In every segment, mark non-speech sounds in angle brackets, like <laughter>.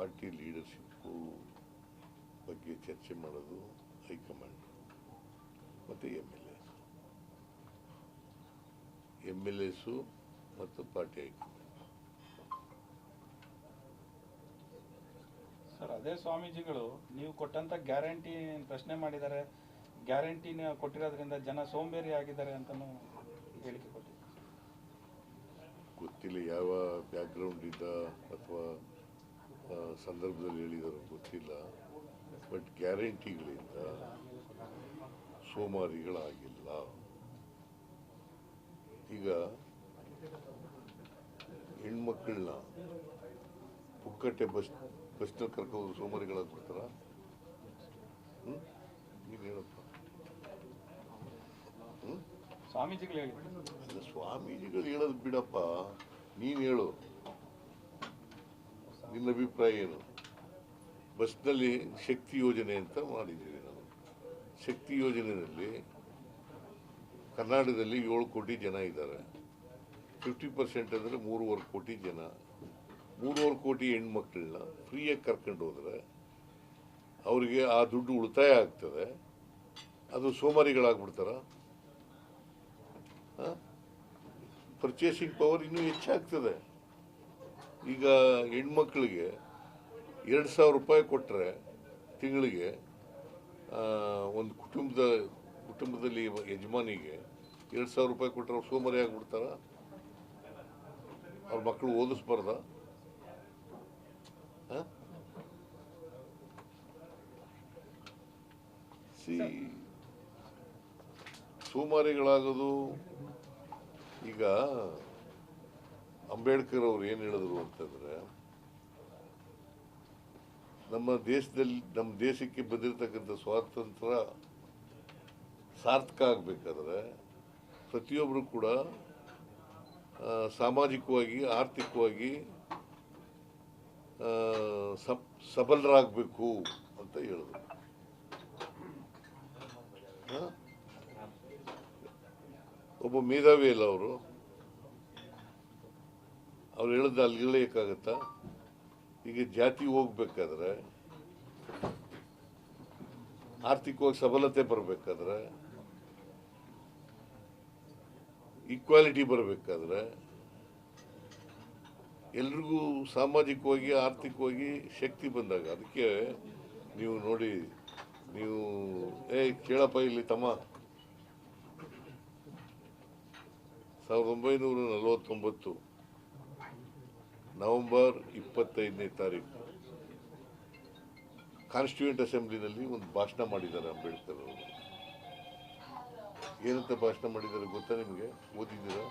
Party leadership ಬಗ್ಗೆ ಚರ್ಚೆ ಮಾಡೋದು ಹೈಕಮಾಂಡ್ ಮತ್ತು M L S. M L S ಮತ್ತು ಪಾರ್ಟಿ ಹೈಕಮಾಂಡ್. ಸರ್ ಅದೇ ಸ್ವಾಮೀಜಿಗಳು ನೀವು ಕೊಟ್ಟಂತ ಗ್ಯಾರಂಟಿ ಪ್ರಶ್ನೆ ಮಾಡಿದ್ದಾರೆ ಗ್ಯಾರಂಟಿನ ಕೊಟ್ಟಿರೋದ್ರಿಂದ ಜನ ಸೋಂಬೇರಿ ಆಗಿದ್ದಾರೆ ಅಂತಲೂ ಹೇಳಿಕೆ ಕೊಟ್ಟಿದ್ದಾರೆ ಗೊತ್ತಿಲ್ಲ ಯಾವ ಬ್ಯಾಕ್ಗ್ರೌಂಡಿಂದ ಅಥವಾ ಆ, ಸಂದರ್ಭದಲ್ಲಿ ಹೇಳಿದರು ಗೊತ್ತಿಲ್ಲ. ಬಟ್ ಗ್ಯಾರಂಟಿಗಳಿಂದ ಸೋಮಾರಿಗಳಾಗಿಲ್ಲ. ಈಗ ಹೆಣ್ಮಕ್ಳನ್ನ ಪುಕ್ಕಟ್ಟೆ ಬಸ್ ಬಸ್ನಲ್ಲಿ ಕರ್ಕೊಂಡು ಸೋಮಾರಿಗಳಾಗ್ಬಿಡ್ತಾರ ನೀನು ಹೇಳಪ್ಪ. ಸ್ವಾಮೀಜಿಗಳು ಹೇಳಿ. ಸ್ವಾಮೀಜಿಗಳು ಹೇಳೋದು ಬಿಡಪ್ಪ. ನೀನು ಹೇಳು. ನಿನ್ನ ಅಭಿಪ್ರಾಯ ಏನು? ಬಸ್ನಲ್ಲಿ ಶಕ್ತಿ ಯೋಜನೆ ಅಂತ ಮಾಡಿದ್ದೀವಿ ನಾವು. ಶಕ್ತಿ ಯೋಜನೆಯಲ್ಲಿ ಕರ್ನಾಟಕದಲ್ಲಿ ಏಳು ಕೋಟಿ ಜನ ಇದ್ದಾರೆ. ಫಿಫ್ಟಿ ಪರ್ಸೆಂಟ್ ಅಂದರೆ ಮೂರುವರೆ ಕೋಟಿ ಜನ. ಮೂರುವರೆ ಕೋಟಿ ಹೆಣ್ಮಕ್ಳನ್ನ ಫ್ರೀಯಾಗಿ ಕರ್ಕೊಂಡು ಹೋದರೆ ಅವರಿಗೆ ಆ ದುಡ್ಡು ಉಳಿತಾಯ ಆಗ್ತದೆ. ಅದು ಸೋಮಾರಿಗಳಾಗ್ಬಿಡ್ತಾರ? ಪರ್ಚೇಸಿಂಗ್ ಪವರ್ ಇನ್ನೂ ಹೆಚ್ಚಾಗ್ತದೆ. ಈಗ ಹೆಣ್ಮಕ್ಳಿಗೆ ಎರಡು ಸಾವಿರ ರೂಪಾಯಿ ಕೊಟ್ಟರೆ ತಿಂಗಳಿಗೆ ಒಂದು ಕುಟುಂಬದ, ಕುಟುಂಬದಲ್ಲಿ ಯಜಮಾನಿಗೆ ಎರಡು ಸಾವಿರ ರೂಪಾಯಿ ಕೊಟ್ಟರೆ ಅವ್ರು ಸೋಮಾರಿ ಆಗಿಬಿಡ್ತಾರ? ಅವ್ರ ಮಕ್ಕಳು ಓದಿಸ್ಬಾರ್ದ? ಸಿ, ಸೋಮಾರಿಗಳಾಗೋದು ಈಗ ಅಂಬೇಡ್ಕರ್ ಅವ್ರು ಏನು ಹೇಳಿದ್ರು ಅಂತಂದ್ರೆ, ನಮ್ಮ ದೇಶದಲ್ಲಿ, ನಮ್ಮ ದೇಶಕ್ಕೆ ಬಂದಿರತಕ್ಕಂಥ ಸ್ವಾತಂತ್ರ್ಯ ಸಾರ್ಥಕ ಆಗ್ಬೇಕಾದ್ರೆ ಪ್ರತಿಯೊಬ್ಬರು ಕೂಡ ಸಾಮಾಜಿಕವಾಗಿ, ಆರ್ಥಿಕವಾಗಿ ಸಬಲರಾಗಬೇಕು ಅಂತ ಹೇಳಿದ್ರು? ಒಬ್ಬ ಮೇಧಾವಿ ಅಲ್ಲ ಅವರು ಅವ್ರು ಹೇಳಿದ ಅಲ್ಲಿ ಈಗ ಜಾತಿ ಹೋಗ್ಬೇಕಾದ್ರೆ, ಆರ್ಥಿಕವಾಗಿ ಸಬಲತೆ ಬರಬೇಕಾದ್ರೆ ಈಕ್ವಾಲಿಟಿ ಬರಬೇಕಾದ್ರೆ, ಎಲ್ರಿಗೂ ಸಾಮಾಜಿಕವಾಗಿ, ಆರ್ಥಿಕವಾಗಿ ಶಕ್ತಿ ಬಂದಾಗ, ಅದಕ್ಕೆ ನೀವು ನೋಡಿ, ನೀವು, ಏ, ಕೇಳಪ್ಪ ಇಲ್ಲಿ ತಮ್ಮ. ಸಾವಿರದ ಒಂಬೈನೂರ ನಲವತ್ತೊಂಬತ್ತು ನವೆಂಬರ್ ಇಪ್ಪತ್ತೈದನೇ ತಾರೀಕು. ಕಾನ್ಸ್ಟಿಟ್ಯೂಂಟ್ ಅಸೆಂಬ್ಲಿನಲ್ಲಿ ಒಂದು ಭಾಷಣ ಮಾಡಿದ್ದಾರೆ ಅಂಬೇಡ್ಕರ್ ಅವರು. ಏನಂತ ಭಾಷಣ ಮಾಡಿದ್ದಾರೆ ಗೊತ್ತಾ ನಿಮಗೆ? ಓದಿದ್ದೀರಾ?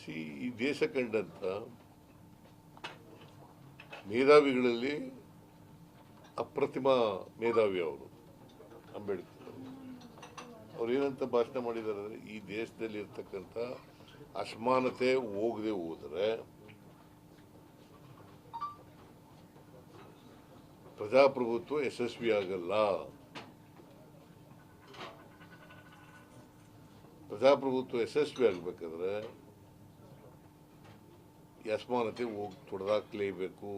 ಸಿ, ಈ ದೇಶ ಕಂಡಂತ ಮೇಧಾವಿಗಳಲ್ಲಿ ಅಪ್ರತಿಮ ಮೇಧಾವಿ ಅವರು ಅಂಬೇಡ್ಕರ್. ಅವ್ರು ಏನಂತ ಭಾಷಣ ಮಾಡಿದ್ದಾರೆ ಅಂದರೆ, ಈ ದೇಶದಲ್ಲಿ ಇರ್ತಕ್ಕಂಥ ಅಸಮಾನತೆ ಹೋಗದೆ ಹೋದರೆ ಪ್ರಜಾಪ್ರಭುತ್ವ ಯಶಸ್ವಿ ಆಗಲ್ಲ. ಪ್ರಜಾಪ್ರಭುತ್ವ ಯಶಸ್ವಿ ಆಗಬೇಕಾದ್ರೆ ಅಸಮಾನತೆ ಹೋಗಿ, ತೊಡೆದಾಕ್ಲೇಬೇಕು.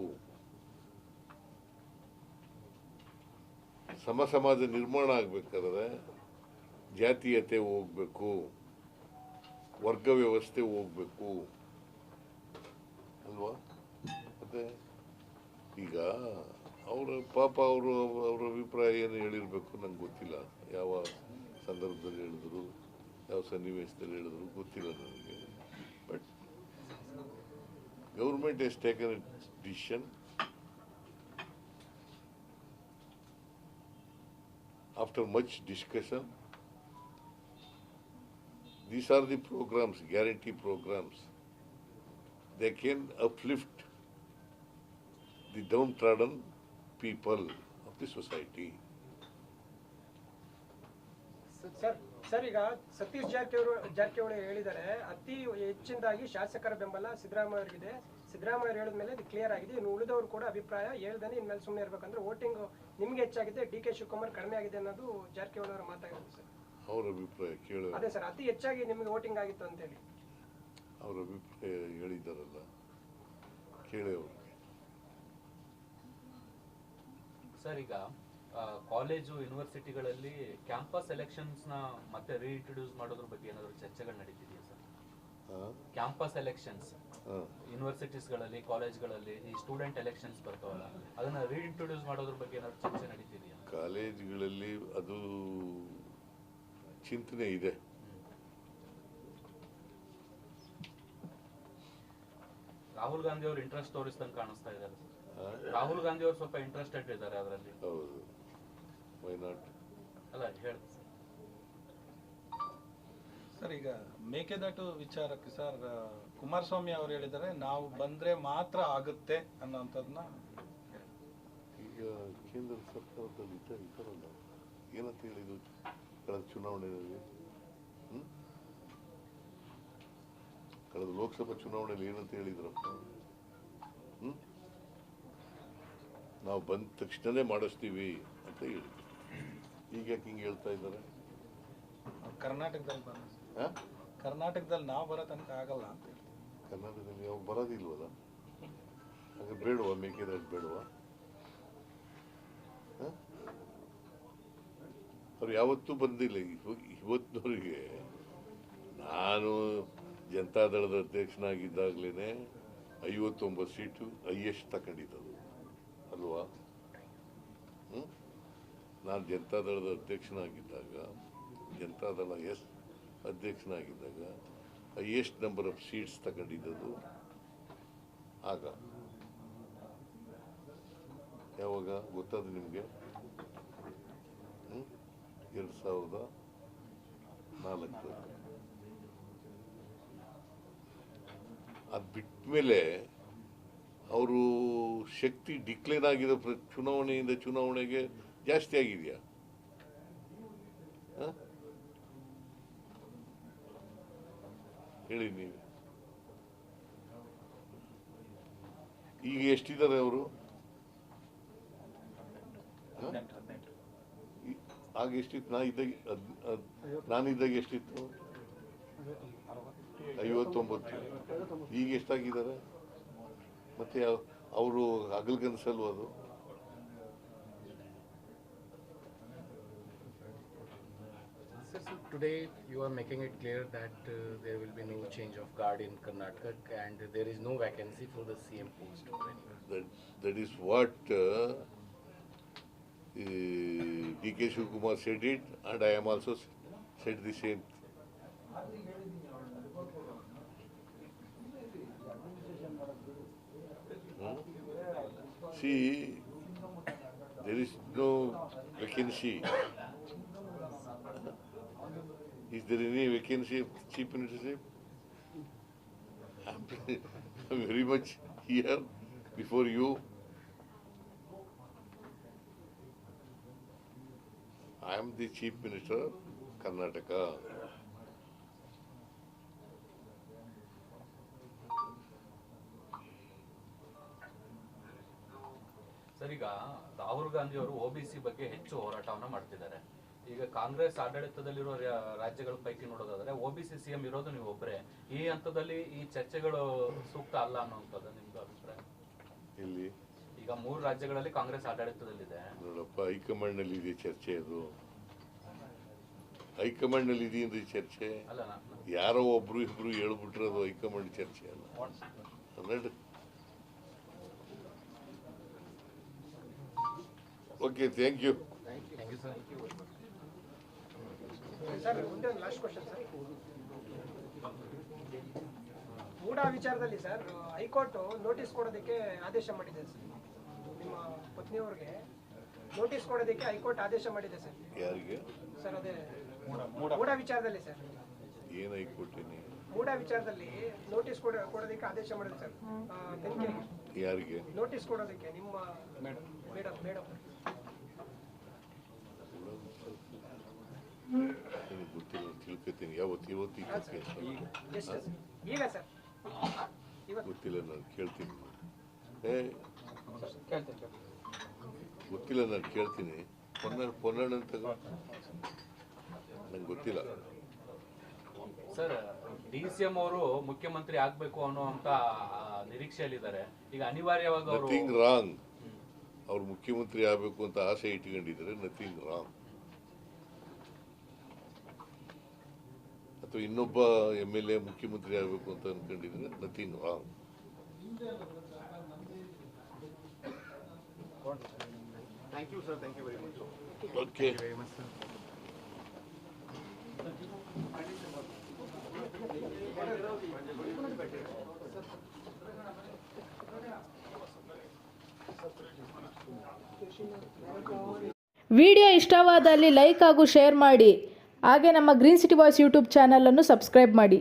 ಸಮ, ಸಮಾಜ ನಿರ್ಮಾಣ ಆಗ್ಬೇಕಾದ್ರೆ ಜಾತೀಯತೆ ಹೋಗ್ಬೇಕು ವರ್ಗ ವ್ಯವಸ್ಥೆ ಹೋಗ್ಬೇಕು. ಅಲ್ವಾ? ಮತ್ತೆ ಈಗ ಅವರ ಪಾಪ ಅವರು ಅವರ ಅಭಿಪ್ರಾಯ ಏನು ಹೇಳಿರಬೇಕು ನಂಗೆ ಗೊತ್ತಿಲ್ಲ. ಯಾವ ಸಂದರ್ಭದಲ್ಲಿ ಹೇಳಿದ್ರು ಯಾವ ಸನ್ನಿವೇಶದಲ್ಲಿ ಹೇಳಿದ್ರು ಗೊತ್ತಿಲ್ಲ ನನಗೆ. But government is taken decision after much discussion, these are the programs, guarantee programs. They can uplift the downtrodden people of the society. Sir sir ಈಗ ಸತೀಶ್ ಜಾರಕಿಹೊಳಿ ಜಾರಕಿಹೊಳಿ ಹೇಳಿದ್ದಾರೆ ಅತಿ ಹೆಚ್ಚಿನದಾಗಿ ಶಾಸಕರ ಬೆಂಬಲ ಸಿದ್ದರಾಮಯ್ಯ ಅವರಿಗಿದೆ ಸಿದ್ದರಾಮಯ್ಯ ಹೇಳಿದ ಮೇಲೆ ಇದು ಕ್ಲಿಯರ್ ಆಗಿದೆ ಇನ್ನು ಉಳಿದವರು ಕೂಡ ಅಭಿಪ್ರಾಯ ಹೇಳ್ದೇನೆ ಇನ್ಮೇಲೆ ಸುಮ್ಮನೆ ಇರಬೇಕಂದ್ರೆ ವೋಟಿಂಗ್ ನಿಮ್ಗೆ ಹೆಚ್ಚಾಗಿದೆ ಡಿ ಕೆ ಶಿವಕುಮಾರ್ ಕಡಿಮೆ ಆಗಿದೆ ಅನ್ನೋದು ಜಾರಕಿಹೊಳಿ ಅವರ ಮಾತಾಗಿದೆ ಸರ್ ಅವ್ರ ಅಭಿಪ್ರಾಯ ಕೇಳ ಅದೇ ಸರ್ ಅತಿ ಹೆಚ್ಚಾಗಿ ನಿಮಗೆ ವೋಟಿಂಗ್ ಆಗಿತ್ತು ಅಂತ ಹೇಳಿ ಅವರ ಅಭಿಪ್ರಾಯ ಹೇಳಿದ್ದಾರಲ್ಲ ಕೇಳಿ ಅವ್ರಿಗೆ ಸರ್ ಈಗ ಕಾಲೇಜು ಯೂನಿವರ್ಸಿಟಿಗಳಲ್ಲಿ ಕ್ಯಾಂಪಸ್ ಎಲೆಕ್ಷನ್ಸ್ನ ಮತ್ತೆ ರೀಇಂಟ್ರೊಡ್ಯೂಸ್ ಮಾಡೋದ್ರ ಬಗ್ಗೆ ಏನಾದರೂ ಚರ್ಚೆಗಳು ನಡೀತಿದೆಯಾ ಸರ್? ಕ್ಯಾಂಪಸ್ ಎಲೆಕ್ಷನ್ಸ್ ಯೂನಿವರ್ಸಿಟೀಸ್ಗಳಲ್ಲಿ ಕಾಲೇಜ್ಗಳಲ್ಲಿ ಈ ಸ್ಟೂಡೆಂಟ್ ಎಲೆಕ್ಷನ್ಸ್ ಬರ್ತಾವಲ್ಲ ಅದನ್ನ ರೀಇಂಟ್ರೊಡ್ಯೂಸ್ ಮಾಡೋದ್ರ ಬಗ್ಗೆ ಏನಾದ್ರು ಚರ್ಚೆ ನಡೀತಿದೆಯಾ? ಕಾಲೇಜ್ಗಳಲ್ಲಿ ಅದು ಚಿಂತನೆ ಇದೆ ರಾಹುಲ್ ಗಾಂಧಿ ಅವರು ಇಂಟ್ರೆಸ್ಟ್ ತೋರಿಸ್ದಂಗೆ ಕಾಣಿಸ್ತಾ ಇದ್ದಾರೆ ಸರ್ ರಾಹುಲ್ ಗಾಂಧಿ ಅವರು ಸ್ವಲ್ಪ ಇಂಟ್ರೆಸ್ಟೆಡ್ ಇದ್ದಾರೆ ಅದರಲ್ಲಿ. ಹೌದು. ವೈ ನಾಟ್ ಅಲ್ಲ ಹೇಳಿ. ಸರ್ ಸರ್ ಈಗ ಮೇಕೆದಾಟು ವಿಚಾರಕ್ಕೆ ಸರ್ ಕುಮಾರಸ್ವಾಮಿ ಅವರು ಹೇಳಿದ್ದಾರೆ ನಾವು ಬಂದ್ರೆ ಮಾತ್ರ ಆಗುತ್ತೆ ಅನ್ನೋಂಥದ್ದನ್ನ ಈಗ ಕೇಂದ್ರ ಸರ್ಕಾರದಲ್ಲಿ ಏನಂತ ಹೇಳಿದ್ರು? ಕಳೆದ ಚುನಾವಣೆಯಲ್ಲಿ? ಕಳೆದ ಲೋಕಸಭಾ ಚುನಾವಣೆಯಲ್ಲಿ ಏನಂತ ಹೇಳಿದ್ರಪ್ಪ? ನಾವು ಬಂದ ತಕ್ಷಣನೇ ಮಾಡಿಸ್ತೀವಿ ಅಂತ ಹೇಳಿ ಈಗ ಯಾಕೆ ಹಿಂಗೆ ಹೇಳ್ತಾ ಇದ್ದಾರೆ ಕರ್ನಾಟಕದಲ್ಲಿ? ಕರ್ನಾಟಕದಲ್ಲಿ ನಾವು ಬರೋ ತನಕ ಆಗಲ್ಲ ಅಂತ ಕರ್ನಾಟಕದಲ್ಲಿ ಯಾವ ಬರೋದಿಲ್ವಲ್ಲ ಹಾಗೆ ಬೇಡವಾ ಮೇಕೆದಾಟು ಬೇಡವಾ ಹ? ಅವ್ರು ಯಾವತ್ತೂ ಬಂದಿಲ್ಲ. ಇವತ್ತಿನವರಿಗೆ ನಾನು ಜನತಾದಳದ ಅಧ್ಯಕ್ಷನಾಗಿದ್ದಾಗಲೇ ಐವತ್ತೊಂಬತ್ತು ಸೀಟು ಹೈಯೆಸ್ಟ್ ತಗೊಂಡಿದ್ದದು. ಅಲ್ವಾ? ನಾನು ಜನತಾದಳದ ಅಧ್ಯಕ್ಷನಾಗಿದ್ದಾಗ ಜನತಾದಳ ಎಸ್ ಅಧ್ಯಕ್ಷನಾಗಿದ್ದಾಗ ಹೈಯೆಸ್ಟ್ ನಂಬರ್ ಆಫ್ ಸೀಟ್ಸ್ ತಗೊಂಡಿದ್ದದು. ಆಗ. ಯಾವಾಗ? ಗೊತ್ತಾದ ನಿಮಗೆ? ಎರಡು ಸಾವಿರದ ನಾಲ್ಕು. ಅದು ಬಿಟ್ಮೇಲೆ ಅವರು ಶಕ್ತಿ ಡಿಕ್ಲೇರ್ ಆಗಿರೋ ಪ್ರ, ಚುನಾವಣೆಯಿಂದ ಚುನಾವಣೆಗೆ ಜಾಸ್ತಿ ಆಗಿದೆಯಾ? ಹೇಳಿ ನೀವು. ಈಗ ಎಷ್ಟಿದ್ದಾರೆ ಅವರು? ಆಗ ಎಷ್ಟಿತ್ತು ನಾ ಇದ್ದಾಗ ನಾನು ಇದ್ದಾಗ ನಾನಿದ್ದಾಗ ಎಷ್ಟಿತ್ತು ಐವತ್ತೊಂಬತ್ತು ಈಗ ಎಷ್ಟಾಗಿದ್ದಾರೆ ಮತ್ತೆ ಅವರು ಹಗಲ್ಗನಸಲ್ವ ಅದು today you are making it clear that uh, there will be no change of guard in Karnataka and there is no vacancy for the CM post that that is what uh, uh, DK Shivakumar said it, and I am also said the same. Hmm? See, there is no vacancy. Is there any vacancy of chief ministership? I'm <laughs> very much here before you. I am the chief minister Karnataka. Sir ಈಗ ರಾಹುಲ್ ಗಾಂಧಿ ಅವರು OBC ಬಗ್ಗೆ ಹೆಚ್ಚು ಹೋರಾಟವನ್ನ ಮಾಡ್ತಿದ್ದಾರೆ. ಈಗ ಕಾಂಗ್ರೆಸ್ ಆಡಳಿತದಲ್ಲಿರೋ ರಾ- ರಾಜ್ಯಗಳ ಪೈಕಿ ನೋಡೋದಾದ್ರೆ ಒಬಿಸಿ ಸಿಎಂ ಇರೋದು ನೀವು ಒಬ್ಬರೇ ಈ ಹಂತದಲ್ಲಿ ಈ ಚರ್ಚೆಗಳು ಸೂಕ್ತ ಅಲ್ಲ ಅನ್ನುವಂಥದ್ದು ನಿಮ್ದು ಅಭಿಪ್ರಾಯ? ಇಲ್ಲಿ ಈಗ ಮೂರು ರಾಜ್ಯಗಳಲ್ಲಿ ಕಾಂಗ್ರೆಸ್ ಆಡಳಿತದಲ್ಲಿದೆ. ನೋಡಪ್ಪ ಹೈಕಮಾಂಡ್ನಲ್ಲಿ ಇದೆ ಚರ್ಚೆ ಅದು. ಹೈಕಮಾಂಡ್ನಲ್ಲಿ ಚರ್ಚೆ? ಅಲ್ಲ ಚರ್ಚೆ ಯಾರೋ ಒಬ್ರು ಇಬ್ರು ಹೇಳ್ಬಿಟ್ರೆ ಅದು ಹೈಕಮಾಂಡ್ ಚರ್ಚೆ ಅಲ್ಲ. ಓಕೆ ಥ್ಯಾಂಕ್ ಯು ಮೂಡ ವಿಚಾರದಲ್ಲಿ ಸರ್ ಹೈಕೋರ್ಟ್ ನೋಟಿಸ್ ಕೊಡೋದಕ್ಕೆ ಆದೇಶ ಮಾಡಿದೆ ಸರ್ ಪತ್ನಿಯವ್ರಿಗೆ ನೋಟಿಸ್ ಕೊಡೋದಕ್ಕೆ ಹೈಕೋರ್ಟ್ ಆದೇಶ ಮಾಡಿದೆ ಸರ್. ಯಾರಿಗೆ? ಸರ್ ಅದೇ ಮೂಡ ವಿಚಾರದಲ್ಲಿ ಸರ್. ಏನು ಹೈಕೋರ್ಟ್ ಮೂಡ ವಿಚಾರದಲ್ಲಿ ನೋಟಿಸ್ ಕೊಡ ಕೊಡೋದಕ್ಕೆ ಆದೇಶ ಮಾಡಿದೆ ಸರ್. ತನಿಖೆ ತನಿಖೆಗೆ. ಯಾರಿಗೆ? ನೋಟಿಸ್ ಕೊಡೋದಕ್ಕೆ ನಿಮ್ಮ ಮೇಡಮ್. Madam madam. ನನಗೆ ಗೊತ್ತಿಲ್ಲ ತಿಳ್ಕೊತೀನಿ. ಯಾವತ್ತು ಇವತ್ತು ಈ ಕೇಸ್ ಎಷ್ಟು ಸರ್ ಈಗ ಸರ್. ಗೊತ್ತಿಲ್ಲ ನಾನು ಕೇಳ್ತೀನಿ. ಏ ಗೊತ್ತಿಲ್ಲ ನಾನು ಕೇಳ್ತೀನಿ. ಪೊನ್ನ ಪೊನ್ನಣ್ಣನ ಅಂತ ನಂಗೆ ಗೊತ್ತಿಲ್ಲ. ಸರ್ ಡಿ ಸಿ ಎಂ ಅವರು ಮುಖ್ಯಮಂತ್ರಿ ಆಗ್ಬೇಕು ಅನ್ನೋ ಅಂತ ನಿರೀಕ್ಷೆಯಲ್ಲಿದ್ದಾರೆ. ಈಗ ಅನಿವಾರ್ಯವಾಗಿ ಅವರು ನಥಿಂಗ್ ರಾಂಗ್ ಅವ್ರು ಮುಖ್ಯಮಂತ್ರಿ ಆಗಬೇಕು ಅಂತ ಆಸೆ ಇಟ್ಕೊಂಡಿದ್ದಾರೆ. ನಥಿಂಗ್ ರಾಂಗ್ ಅಥವಾ ಇನ್ನೊಬ್ಬ ಎಂ ಎಲ್ ಎ ಮುಖ್ಯಮಂತ್ರಿ ಆಗಬೇಕು ಅಂತ ಅನ್ಕೊಂಡಿದ್ರೆ nothing wrong Thank you, sir. Thank you very much. Okay very much, sir. Video ಇಷ್ಟವಾದಲ್ಲಿ ಲೈಕ್ ಹಾಗೂ ಶೇರ್ ಮಾಡಿ ಹಾಗೆ ನಮ್ಮ ಗ್ರೀನ್ ಸಿಟಿ ಬಾಯ್ಸ್ ಯೂಟ್ಯೂಬ್ ಚಾನಲನ್ನು ಸಬ್ಸ್ಕ್ರೈಬ್ ಮಾಡಿ